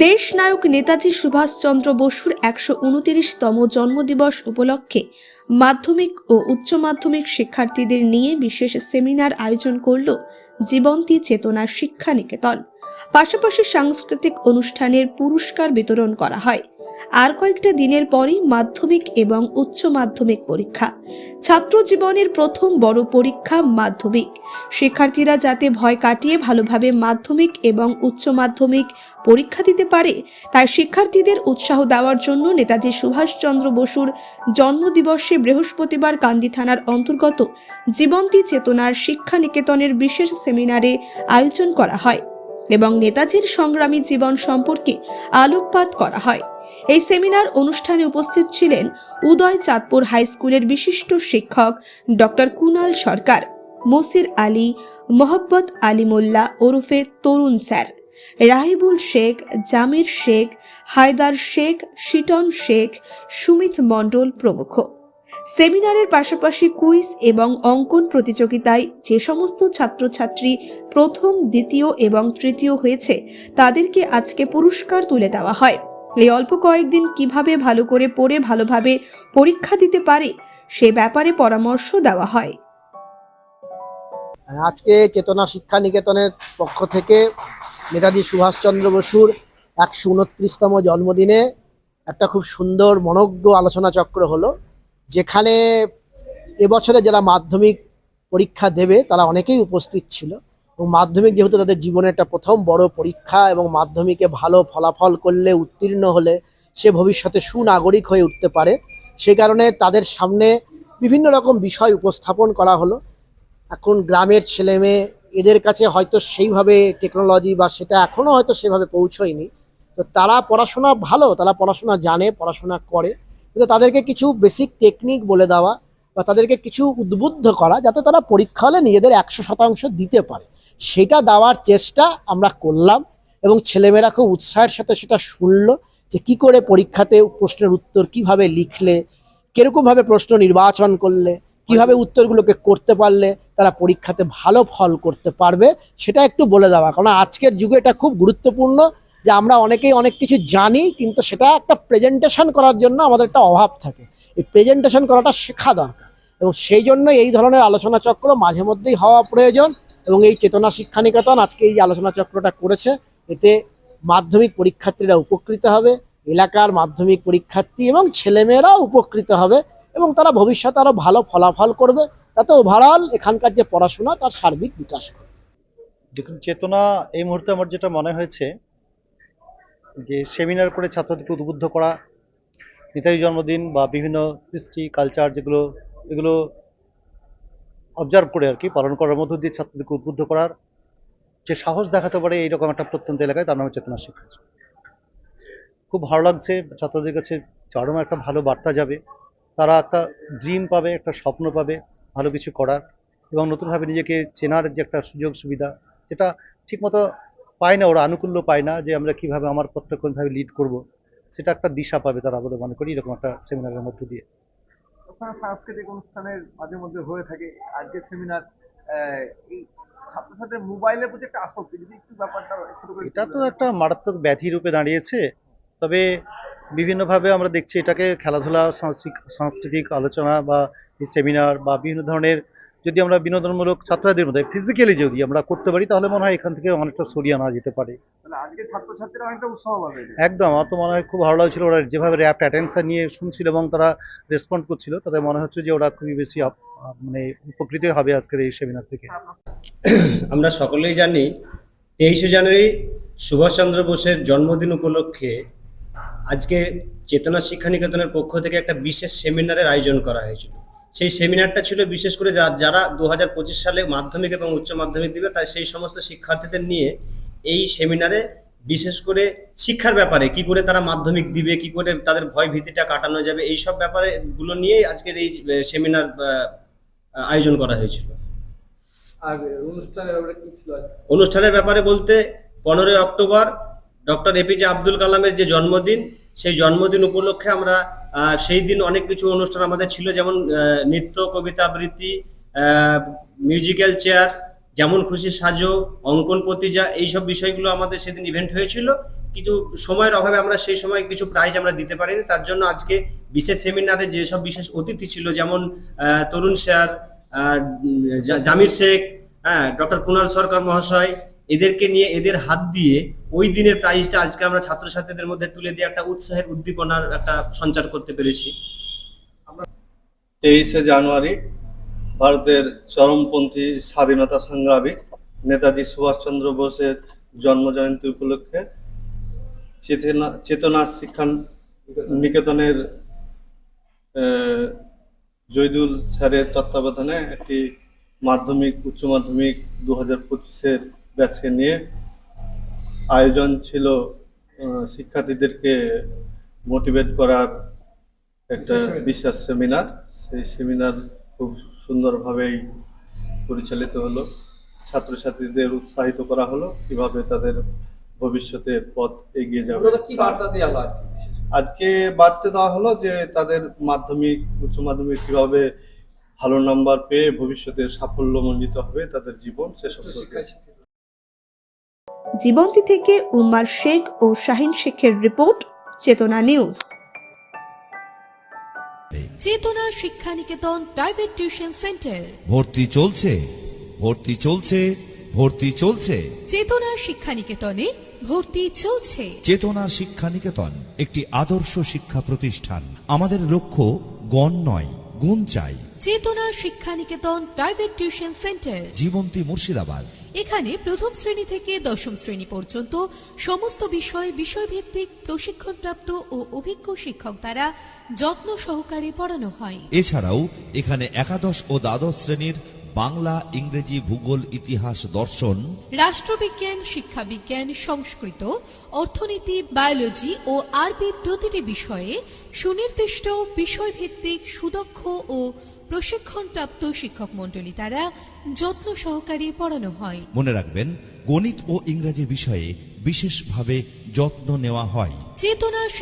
দেশ নায়ক নেতাজি সুভাষচন্দ্র বসুর একশো উনতিরিশতম জন্মদিবস উপলক্ষে মাধ্যমিক ও উচ্চ মাধ্যমিক শিক্ষার্থীদের নিয়ে বিশেষ সেমিনার আয়োজন করল জীবন্তী চেতনা শিক্ষা নিকেতন। পাশাপাশি সাংস্কৃতিক অনুষ্ঠানের পুরস্কার বিতরণ করা হয়। আর কয়েকটা দিনের পরই মাধ্যমিক এবং উচ্চ মাধ্যমিক পরীক্ষা। ছাত্র জীবনের প্রথম বড় পরীক্ষা মাধ্যমিক। শিক্ষার্থীরা যাতে ভয় কাটিয়ে ভালোভাবে মাধ্যমিক এবং উচ্চ মাধ্যমিক পরীক্ষা দিতে পারে, তাই শিক্ষার্থীদের উৎসাহ দেওয়ার জন্য নেতাজি সুভাষচন্দ্র বসুর জন্মদিবসে বৃহস্পতিবার কান্দি থানার অন্তর্গত জীবন্তী চেতনার শিক্ষা নিকেতনের বিশেষ সেমিনারে আয়োজন করা হয় এবং নেতাজির সংগ্রামী জীবন সম্পর্কে আলোকপাত করা হয়। এই সেমিনার অনুষ্ঠানে উপস্থিত ছিলেন উদয় চাঁদপুর হাই স্কুলের বিশিষ্ট শিক্ষক ডক্টর কুনাল সরকার, মসির আলী, মোহাব্বত আলী মোল্লা ওরফে তরুণ স্যার, রাহিবুল শেখ, জামির শেখ, হায়দার শেখ, শিটন শেখ, সুমিত মণ্ডল প্রমুখ। সেমিনারের পাশাপাশি কুইজ এবং অঙ্কন প্রতিযোগিতায় যে সমস্ত ছাত্রছাত্রী প্রথম, দ্বিতীয় এবং তৃতীয় হয়েছে, তাদেরকে আজকে পুরস্কার তুলে দেওয়া হয়। এই অল্প কয়েকদিন কীভাবে ভালো করে পড়ে ভালোভাবে পরীক্ষা দিতে পারে, সে ব্যাপারে পরামর্শ দেওয়া হয়। আজকে চেতনা শিক্ষা নিকেতনের পক্ষ থেকে নেতাজি সুভাষচন্দ্র বসুর একশো উনত্রিশতম জন্মদিনে একটা খুব সুন্দর, মনজ্ঞ আলোচনা চক্র হলো। যেখানে এবছরে যারা মাধ্যমিক পরীক্ষা দেবে, তারা অনেকেই উপস্থিত ছিল। এবং মাধ্যমিক যেহেতু তাদের জীবনের একটা প্রথম বড় পরীক্ষা এবং মাধ্যমিকে ভালো ফলাফল করলে, উত্তীর্ণ হলে সে ভবিষ্যতে সুনাগরিক হয়ে উঠতে পারে। সেই কারণে তাদের সামনে বিভিন্ন রকম বিষয় উপস্থাপন করা হলো। এখন গ্রামের ছেলে মেয়ে এদের কাছে হয়তো সেইভাবে টেকনোলজি বা সেটা এখনও হয়তো সেভাবে পৌঁছয়নি। তো তারা পড়াশোনা ভালো, তারা পড়াশোনা জানে, পড়াশোনা করে। কিন্তু তাদেরকে কিছু বেসিক টেকনিক বলে দেওয়া বা তাদেরকে কিছু উদ্বুদ্ধ করা যাতে তারা পরীক্ষা হলে নিজেদের একশো শতাংশ দিতে পারে। সেটা দেওয়ার চেষ্টা আমরা করলাম এবং ছেলেমেয়েরা খুব উৎসাহের সাথে সেটা শুনলো যে কি করে পরীক্ষাতে প্রশ্নের উত্তর কীভাবে লিখলে কীরকমভাবে প্রশ্ন নির্বাচন করলে, কীভাবে উত্তরগুলোকে করতে পারলে তারা পরীক্ষাতে ভালো ফল করতে পারবে, সেটা একটু বলে দেওয়া। কারণ আজকের যুগে এটা খুব গুরুত্বপূর্ণ। যে আমরা অনেকেই অনেক কিছু জানি, কিন্তু সেটা একটা প্রেজেন্টেশন করার জন্য আমাদের একটা অভাব থাকে। এই প্রেজেন্টেশন করাটা শেখা দরকার। এবং সেই জন্য এই ধরনের আলোচনা চক্র মাঝে মধ্যেই হওয়া প্রয়োজন। এবং এই চেতনা শিক্ষা নিকেতন আজকে এই আলোচনা চক্রটা করেছে। এতে মাধ্যমিক পরীক্ষার্থীরা উপকৃত হবে, এলাকার মাধ্যমিক পরীক্ষার্থী এবং ছেলেমেয়েরাও উপকৃত হবে এবং তারা ভবিষ্যতে আরও ভালো ফলাফল করবে। তাতে ওভারঅল এখানকার যে পড়াশোনা, তার সার্বিক বিকাশ করবে দেখুন, চেতনা এই মুহূর্তে আমার যেটা মনে হয়েছে যে সেমিনার করে ছাত্রদেরকে উদ্বুদ্ধ করা নেতাজি জন্মদিন বা বিভিন্ন কৃষ্টি কালচার যেগুলো, এগুলো অবজার্ভ করে আর কি, পালন করার মধ্য দিয়ে ছাত্রদেরকে উদ্বুদ্ধ করার যে সাহস দেখাতে পারে এইরকম একটা প্রত্যন্ত এলাকায়, তার নামে চেতনা শিক্ষা। খুব ভালো লাগছে ছাত্রদের কাছে, চরম একটা ভালো বার্তা যাবে। তারা একটা ড্রিম পাবে, একটা স্বপ্ন পাবে, ভালো কিছু করার এবং নতুনভাবে নিজেকে চেনার যে একটা সুযোগ সুবিধা যেটা ঠিকমতো পায় না ওরা আনুকূল্য পায় না যে আমরা কীভাবে আমার পথটা কোনভাবে লিড করব। সেটা একটা দিশা পাবে তারা বলে মনে করি এরকম একটা সেমিনারের মধ্য দিয়ে। সাংস্কৃতিক অনুষ্ঠানের মাঝে মধ্যে হয়ে থাকে। আজকের সেমিনার এই ছাত্রছাত্রীর মোবাইলের প্রতি একটা আসক্তি যদি একটু ব্যাপারটা এটা তো একটা মারাত্মক ব্যাধি রূপে দাঁড়িয়েছে। তবে বিভিন্নভাবে আমরা দেখছি এটাকে খেলাধুলা সাংস্কৃতিক আলোচনা বা সেমিনার বা বিভিন্ন ধরনের যদি আমরা বিনোদনমূলক ছাত্রদের মধ্যে ফিজিক্যালি যদি আমরা করতে পারি তাহলে মনে হয় এখান থেকে অনেকটা সরিয়ে আনা যেতে পারে। একদম আমার তো মনে হয় খুব ভালো লাগছিল। ওরা যেভাবে র্যাপ্ট অ্যাটেনশন নিয়ে শুনছিল এবং তারা রেসপন্ড করছিল তাতে মনে হচ্ছে যে ওরা খুবই বেশি মানে উপকৃত হবে আজকের এই সেমিনার থেকে। আমরা সকলেই জানি তেইশে জানুয়ারি সুভাষচন্দ্র বোসের জন্মদিন উপলক্ষে আজকে চেতনা শিক্ষা নিকেতনের পক্ষ থেকে একটা বিশেষ সেমিনারের আয়োজন করা হয়েছিল। সেই সেমিনারটা ছিল বিশেষ করে যা- যারা দু হাজার পঁচিশ সালে মাধ্যমিক এবং উচ্চ মাধ্যমিক দিবে তাই সেই সমস্ত শিক্ষার্থীদের নিয়ে এই সেমিনারে বিশেষ করে শিক্ষার ব্যাপারে কি করে তারা মাধ্যমিক দিবে কি করে তাদের ভয় ভীতিটা কাটানো যাবে এই সব ব্যাপারে গুলো নিয়ে আজকের এই সেমিনার আয়োজন করা হয়েছিল। আর অনুষ্ঠানের ব্যাপারে কি ছিল অনুষ্ঠানের ব্যাপারে বলতে পনেরোই অক্টোবর ডক্টর এপিজে আব্দুল কালামের যে জন্মদিন সেই জন্মদিন উপলক্ষে আমরা সেই দিন অনেক কিছু অনুষ্ঠান আমাদের ছিল, যেমন নৃত্য, কবিতা আবৃত্তি মিউজিক্যাল চেয়ার যেমন খুশি সাজো, অঙ্কন প্রতিজা, এইসব বিষয়গুলো আমাদের সেদিন ইভেন্ট হয়েছিল। কিছু সময়ের অভাবে আমরা সেই সময় কিছু প্রাইজ আমরা দিতে পারিনি। তার জন্য আজকে বিশেষ সেমিনারে যেসব বিশেষ অতিথি ছিল, যেমন তরুণ স্যার জামির শেখ হ্যাঁ ডক্টর কুণাল সরকার মহাশয় এদেরকে নিয়ে, এদের হাত দিয়ে ওই দিনের প্রাইজটা আজকে আমরা ছাত্রছাত্রীদের মধ্যে তুলে দিয়ে একটা উৎসাহের উদ্দীপনার একটা সঞ্চার করতে পেরেছি। তেইশে জানুয়ারি ভারতের চরমপন্থী স্বাধীনতা সংগ্রামী নেতাজি সুভাষচন্দ্র বোসের জন্মজয়ন্তী উপলক্ষে চেতনা চেতনা শিক্ষা নিকেতনের জৈদুল স্যারের তত্ত্বাবধানে একটি মাধ্যমিক, উচ্চ মাধ্যমিক দু হাজার পঁচিশের ব্যাচকে নিয়ে আয়োজন ছিল শিক্ষার্থীদেরকে মোটিভেট করার একটা বিশ্বাস সেমিনার সেই সেমিনার খুব সুন্দরভাবেই পরিচালিত হলো। ছাত্রছাত্রীদের উৎসাহিত করা হলো কীভাবে তাদের ভবিষ্যতের পথ এগিয়ে যাবে। আজকে? বার্তা দেওয়া হলো যে তাদের মাধ্যমিক উচ্চ মাধ্যমিক কীভাবে ভালো নাম্বার পেয়ে ভবিষ্যতে সাফল্য সাফল্যমণ্ডিত হবে তাদের জীবন সেসব জীবন্তী থেকে উম্মার শেখ ও শাহিন শেখের রিপোর্ট চেতনা নিউজ। চেতনা Shiksha Niketan private tuition centre. ভর্তি চলছে ভর্তি চলছে ভর্তি চলছে। চেতনা শিক্ষা নিকেতনে ভর্তি চলছে। চেতনা শিক্ষা নিকেতন একটি আদর্শ শিক্ষা প্রতিষ্ঠান। আমাদের লক্ষ্য গণ নয় গুণ চাই। Chetana Shiksha Niketan private tuition centre. Jibanti Murshidabad. এখানে প্রথম শ্রেণি থেকে দশম শ্রেণি পর্যন্ত সমস্ত বিষয় বিষয়ভিত্তিক প্রশিক্ষণপ্রাপ্ত ও অভিজ্ঞ শিক্ষক দ্বারা যত্ন সহকারে পড়ানো হয়। এছাড়াও এখানে একাদশ ও দ্বাদশ শ্রেণির বাংলা ইংরেজি ভূগোল ইতিহাস দর্শন রাষ্ট্রবিজ্ঞান শিক্ষাবিজ্ঞান সংস্কৃত অর্থনীতি বায়োলজি ও আরবি প্রতিটি বিষয়ে সুনির্দিষ্ট বিষয়ভিত্তিক সুদক্ষ ও প্রশিক্ষণপ্রাপ্ত শিক্ষক মণ্ডলী দ্বারা যত্ন সহকারে পড়ানো হয়। মনে রাখবেন গণিত ও ইংরাজি বিষয়ে বিশেষভাবে যত্ন নেওয়া হয়। চেতনা